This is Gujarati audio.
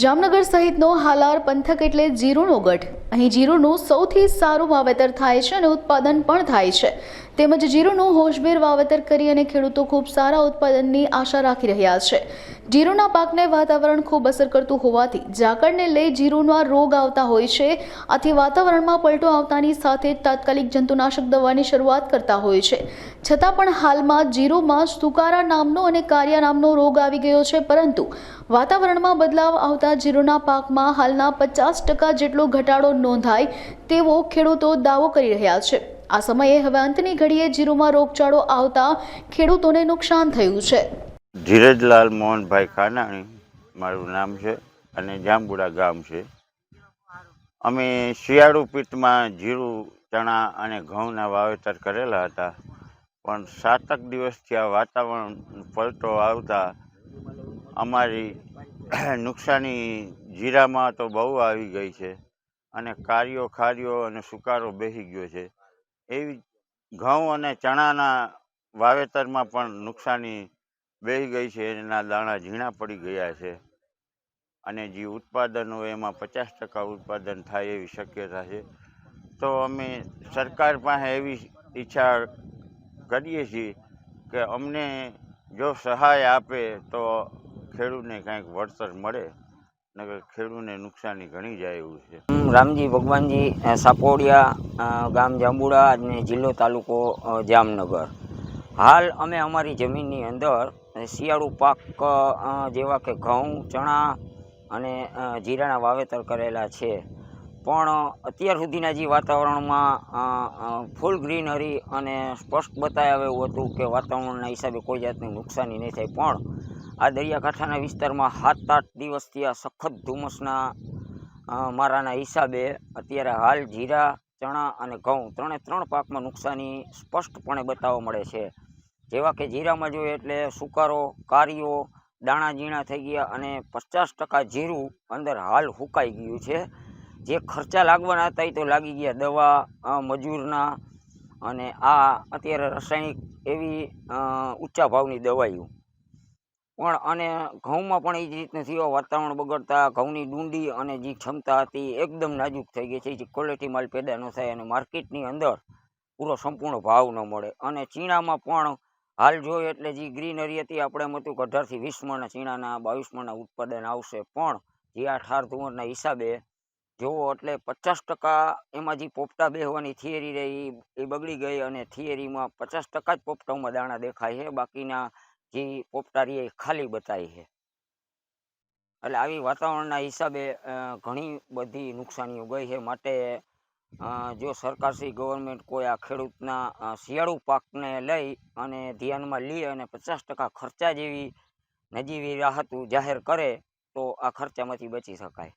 જામનગર સહિતનો હાલાર પંથક એટલે જીરુનો ગઢ. અહીં જીરુનું સૌથી સારું વાવેતર થાય છે અને ઉત્પાદન પણ થાય છે. તેમજ જીરુનું હોશભેર વાવેતર કરી અને ખેડૂતો ખૂબ સારા ઉત્પાદનની આશા રાખી રહ્યા છે. જીરુના પાકને વાતાવરણ ખૂબ અસર કરતું હોવાથી ઝાકળને લઈ જીરુના રોગ આવતા હોય છે. આથી વાતાવરણમાં પલટો આવતાની સાથે જ તાત્કાલિક જંતુનાશક દવાની શરૂઆત કરતા હોય છે. છતાં પણ હાલમાં જીરુમાં સુકારા નામનો અને કારિયા નામનો રોગ આવી ગયો છે, પરંતુ વાતાવરણમાં બદલાવ આવતા જીરુના પાકમાં હાલના પચાસ ટકા જેટલો ઘટાડો નોંધાય તેવો ખેડૂતો દાવો કરી રહ્યા છે. આ સમયે હવે અંતની ઘડીએ જીરુમાં રોગચાળો આવતા ખેડૂતોને નુકસાન થયું છે. ધીરજલાલ મોહનભાઈ કાનાણી મારું નામ છે અને જાંબુડા ગામ છે. અમે શિયાળુ પીઠમાં જીરું, ચણા અને ઘઉંના વાવેતર કરેલા હતા. પણ સાતક દિવસથી આ વાતાવરણ પલટો આવતા અમારી નુકસાની જીરામાં તો બહુ આવી ગઈ છે અને કાર્યો ખાર્યો અને સુકારો બેસી ગયો છે. એવી ઘઉં અને ચણાના વાવેતરમાં પણ નુકસાની બેસી ગઈ છે, એના દાણા ઝીણા પડી ગયા છે અને જે ઉત્પાદન હોય એમાં પચાસ ટકા ઉત્પાદન થાય એવી શક્યતા છે. તો અમે સરકાર પાસે એવી ઈચ્છા કરીએ છીએ કે અમને જો સહાય આપે તો ખેડૂતને કાંઈક વળતર મળે, નકર ખેડૂતને નુકસાની ઘણી જાય એવું છે. રામજી ભગવાનજી સાપોડિયા ગામ જાંબુડા અને જિલ્લો તાલુકો જામનગર. હાલ અમે અમારી જમીનની અંદર શિયાળુ પાક જેવા કે ઘઉં, ચણા અને જીરાના વાવેતર કરેલા છે. પણ અત્યાર સુધીના જે વાતાવરણમાં ફૂલ ગ્રીનરી અને સ્પષ્ટ બતાવ્યા એવું હતું કે વાતાવરણના હિસાબે કોઈ જાતની નુકસાની નહીં થાય. પણ આ દરિયાકાંઠાના વિસ્તારમાં સાત આઠ દિવસથી આ સખત ધુમ્મસના મારાના હિસાબે. અત્યારે હાલ જીરા, ચણા અને ઘઉં ત્રણે ત્રણ પાકમાં નુકસાની સ્પષ્ટપણે બતાવવા મળે છે. જેવા કે જીરામાં જોઈએ એટલે સુકારો, કારીઓ દાણા ઝીણા થઈ ગયા અને પચાસ ટકા જીરું અંદર હાલ હુકાઈ ગયું છે. જે ખર્ચા લાગવાના હતા એ તો લાગી ગયા દવા મજૂરના અને આ અત્યારે રાસાયણિક એવી ઊંચા ભાવની દવાઈઓ. પણ અને ઘઉંમાં પણ એ જ રીતના થયું વાતાવરણ બગડતા, ઘઉંની ડુંડી અને જે ક્ષમતા હતી એકદમ નાજુક થઈ ગઈ છે. જે ક્વોલિટી માલ પેદા ન થાય અને માર્કેટની અંદર પૂરો સંપૂર્ણ ભાવ ન મળે. અને ચીણામાં પણ હાલ જોઈએ એટલે જે ગ્રીનરી હતી, આપણે એમ હતું કે અઢારથી વીસ મણના ચીણાના, બાવીસ મણના ઉત્પાદન આવશે. પણ જે આ ઠાર ધુવરના હિસાબે જોવો એટલે પચાસ ટકા એમાં જે પોપટા બેહવાની થિયરી રહી, એ બગડી ગઈ અને થિયરીમાં પચાસ ટકા જ પોપટાઓમાં દાણા દેખાય છે. બાકીના જે પોપટારી ખાલી બતાવી છે. એટલે આવી વાતાવરણના હિસાબે ઘણી બધી નુકસાનીઓ ગઈ છે. માટે જો સરકારશ્રી ગવર્મેન્ટ કોઈ આ ખેડૂતના શિયાળુ પાકને લઈ અને ધ્યાનમાં લે અને પચાસ ટકા ખર્ચા જેવી નજીવી રાહતું જાહેર કરે, તો આ ખર્ચામાંથી બચી શકાય.